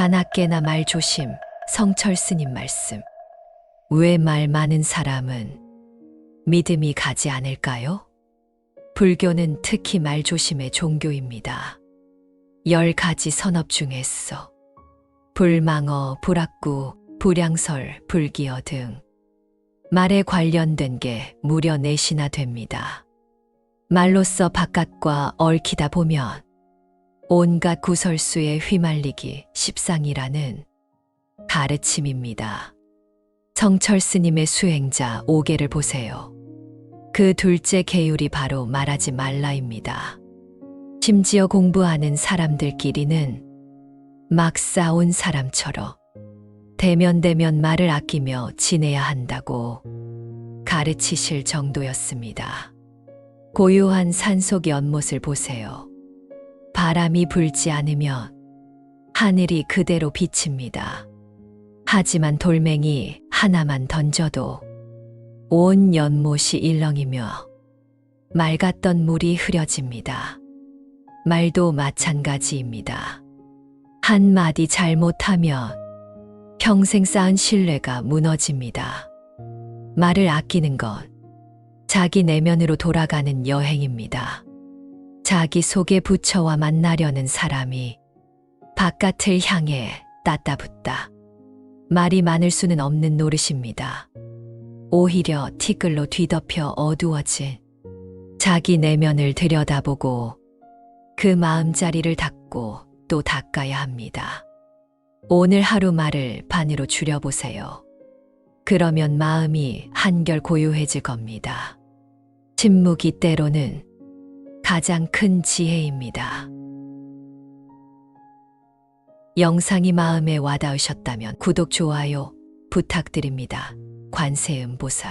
자나깨나 말 조심, 성철 스님 말씀. 왜 말 많은 사람은 믿음이 가지 않을까요? 불교는 특히 말 조심의 종교입니다. 열 가지 선업 중에서 불망어, 불악구, 불량설, 불기어 등 말에 관련된 게 무려 넷이나 됩니다. 말로써 바깥과 얽히다 보면 온갖 구설수에 휘말리기 십상이라는 가르침입니다. 성철 스님의 수행자 5개를 보세요. 그 둘째 계율이 바로 말하지 말라입니다. 심지어 공부하는 사람들끼리는 막 싸운 사람처럼 대면대면 말을 아끼며 지내야 한다고 가르치실 정도였습니다. 고요한 산속 연못을 보세요. 바람이 불지 않으면 하늘이 그대로 비칩니다. 하지만 돌멩이 하나만 던져도 온 연못이 일렁이며 맑았던 물이 흐려집니다. 말도 마찬가지입니다. 한마디 잘못하면 평생 쌓은 신뢰가 무너집니다. 말을 아끼는 건 자기 내면으로 돌아가는 여행입니다. 자기 속의 부처와 만나려는 사람이 바깥을 향해 따따붙다. 말이 많을 수는 없는 노릇입니다. 오히려 티끌로 뒤덮여 어두워진 자기 내면을 들여다보고 그 마음자리를 닦고 또 닦아야 합니다. 오늘 하루 말을 반으로 줄여보세요. 그러면 마음이 한결 고요해질 겁니다. 침묵이 때로는 가장 큰 지혜입니다. 영상이 마음에 와닿으셨다면 구독, 좋아요 부탁드립니다. 관세음 보살.